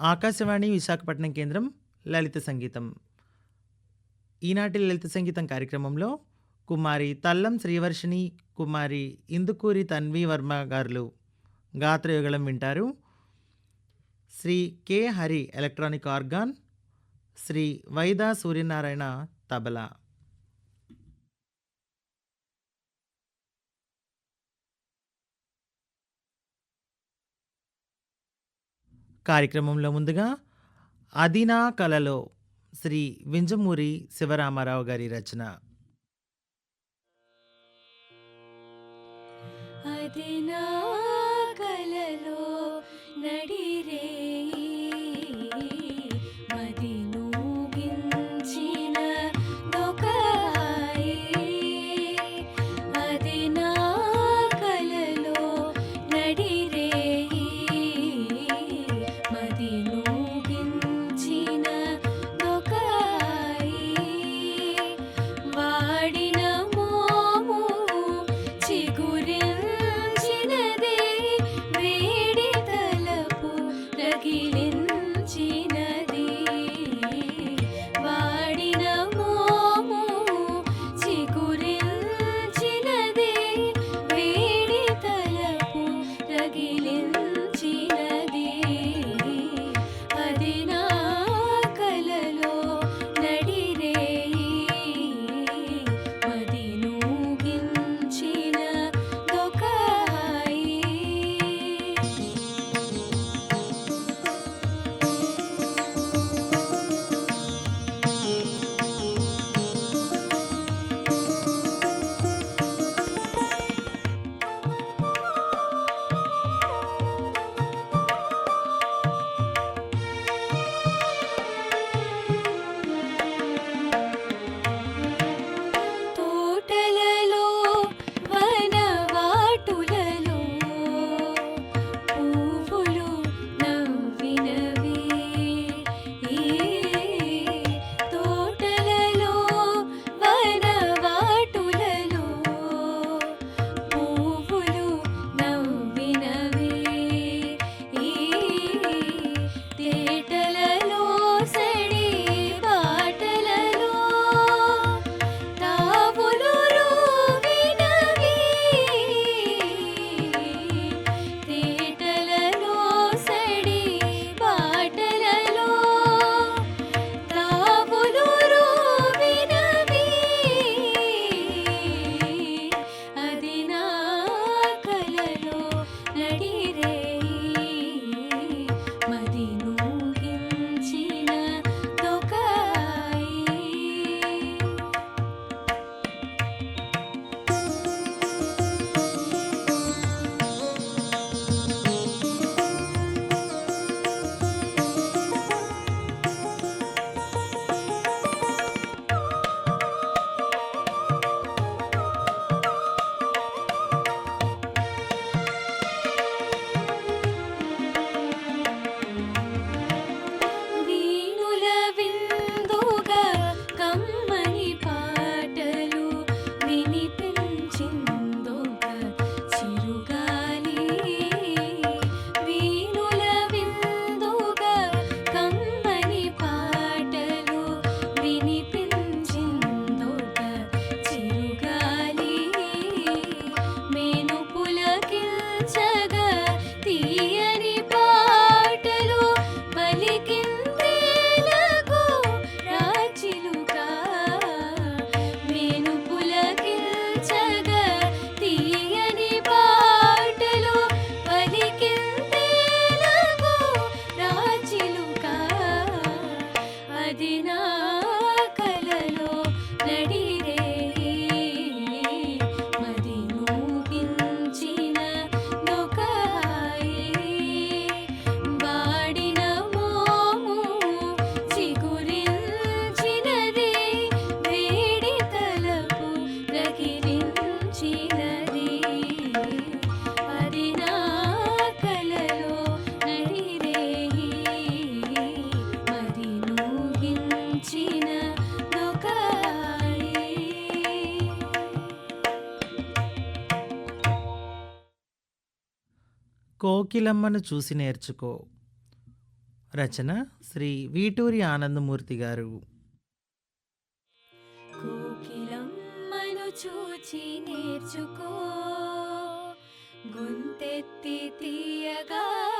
ఆకాశవాణి విశాఖపట్నం కేంద్రం లలిత సంగీతం. ఈనాటి లలిత సంగీతం కార్యక్రమంలో కుమారి తల్లం శ్రీవర్షిణి కుమారి ఇందుకూరి తన్వి వర్మ గారులు గాత్రయుగళం వింటారు. Shri K Hari electronic organ Shri Vaida Suryanarayana tabla. కార్యక్రమంలో ముందుగా అదినా కళలో శ్రీ వింజమూరి శివరామారావు గారి రచన. అదినా కళలో నడిరే Medina కోకిలమ్మను చూసి నేర్చుకో. రచన శ్రీ వీటూరి ఆనందమూర్తి గారు. కోకిలమ్మను చూచి నేర్చుకో. గుంతెత్తి తీయగా